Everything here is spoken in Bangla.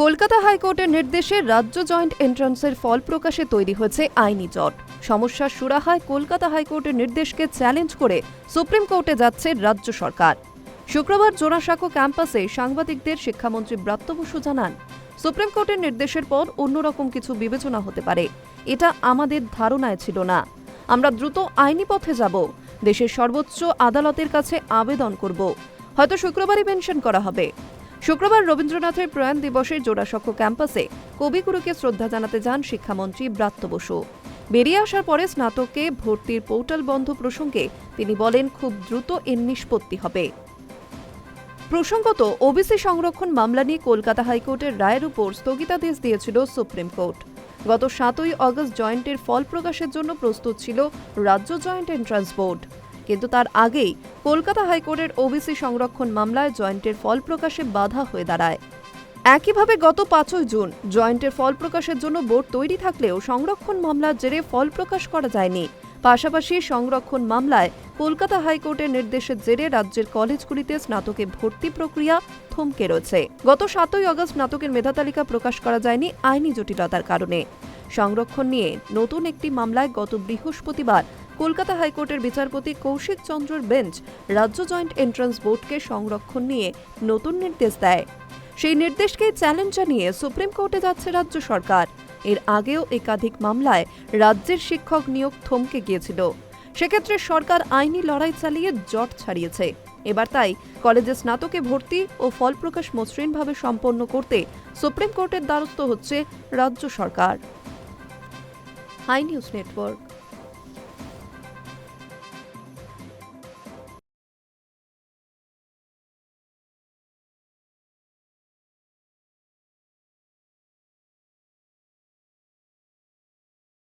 কলকাতা হাইকোর্টের নির্দেশে রাজ্য জয়েন্ট এন্ট্রান্সের ফল প্রকাশে তৈরি হয়েছে আইনি জট। সমস্যার সুরাহায় কলকাতা হাইকোর্টের নির্দেশকে চ্যালেঞ্জ করে সুপ্রিম কোর্টে যাচ্ছে রাজ্য সরকার। শুক্রবার জোড়াসাঁকো ক্যাম্পাসে সাংবাদিকদের শিক্ষামন্ত্রী ব্রাত্য বসু জানান, সুপ্রিম কোর্টের নির্দেশের পর অন্যরকম কিছু বিবেচনা হতে পারে। এটা আমাদের ধারণায় ছিল না। আমরা দ্রুত আইনি পথে যাব। দেশের সর্বোচ্চ আদালতের কাছে আবেদন করব। হয়তো শুক্রবারই মেনশন করা হবে। শুক্রবার রবীন্দ্রনাথের প্রয়াণ দিবসে জোড়াসক্ষ ক্যাম্পাসে কবিগুরুকে শ্রদ্ধা জানাতে যান শিক্ষামন্ত্রী ব্রাত্য বসু। বেরিয়ে আসার পরে স্নাতককে ভর্তির পোর্টাল বন্ধ প্রসঙ্গে তিনি বলেন, খুব দ্রুত এর নিষ্পত্তি হবে। প্রসঙ্গত, ওবিসি সংরক্ষণ মামলা নিয়ে কলকাতা হাইকোর্টের রায়ের উপর স্থগিতাদেশ দিয়েছিল সুপ্রিম কোর্ট। গত সাতই অগস্ট জয়েন্টের ফল প্রকাশের জন্য প্রস্তুত ছিল রাজ্য জয়েন্ট এন্ট্রান্স বোর্ড। কিন্তু তার আগেই কলকাতা হাইকোর্টের ওবিসি সংরক্ষণ মামলায় জয়েন্টের ফল প্রকাশে বাধা হয়ে দাঁড়ায়। একইভাবে গত পাঁচই জুন জয়েন্টের ফল প্রকাশের জন্য বোর্ড তৈরি থাকলেও সংরক্ষণ মামলার জেরে ফল প্রকাশ করা যায়নি। পাশাপাশি সংরক্ষণ মামলায় কলকাতা হাইকোর্টের নির্দেশের জেরে রাজ্যের কলেজগুলিতে স্নাতকে ভর্তি প্রক্রিয়া থমকে রয়েছে। গত সাতই অগস্ট স্নাতকের মেধা তালিকা প্রকাশ করা যায়নি আইনি জটিলতার কারণে। সংরক্ষণ নিয়ে নতুন একটি মামলায় গত বৃহস্পতিবার কলকাতা হাইকোর্টের বিচারপতি কৌশিক চন্দ্রর বেঞ্চ রাজ্য জয়েন্ট এন্ট্রান্স বোর্ডকে সংরক্ষণ নিয়ে নতুন নির্দেশ দেয়। সেই নির্দেশকে চ্যালেঞ্জ জানিয়ে সুপ্রিম কোর্টে যাচ্ছে রাজ্য সরকার। এর আগেও একাধিক মামলায় রাজ্যের শিক্ষক নিয়োগ থমকে গিয়েছিল। সেক্ষেত্রে সরকার আইনি লড়াই চালিয়ে জট ছাড়িয়েছে। এবার তাই কলেজে স্নাতকে ভর্তি ও ফল প্রকাশ মসৃণভাবে সম্পন্ন করতে সুপ্রিম কোর্টের দ্বারস্থ হচ্ছে রাজ্য সরকার। High News Network.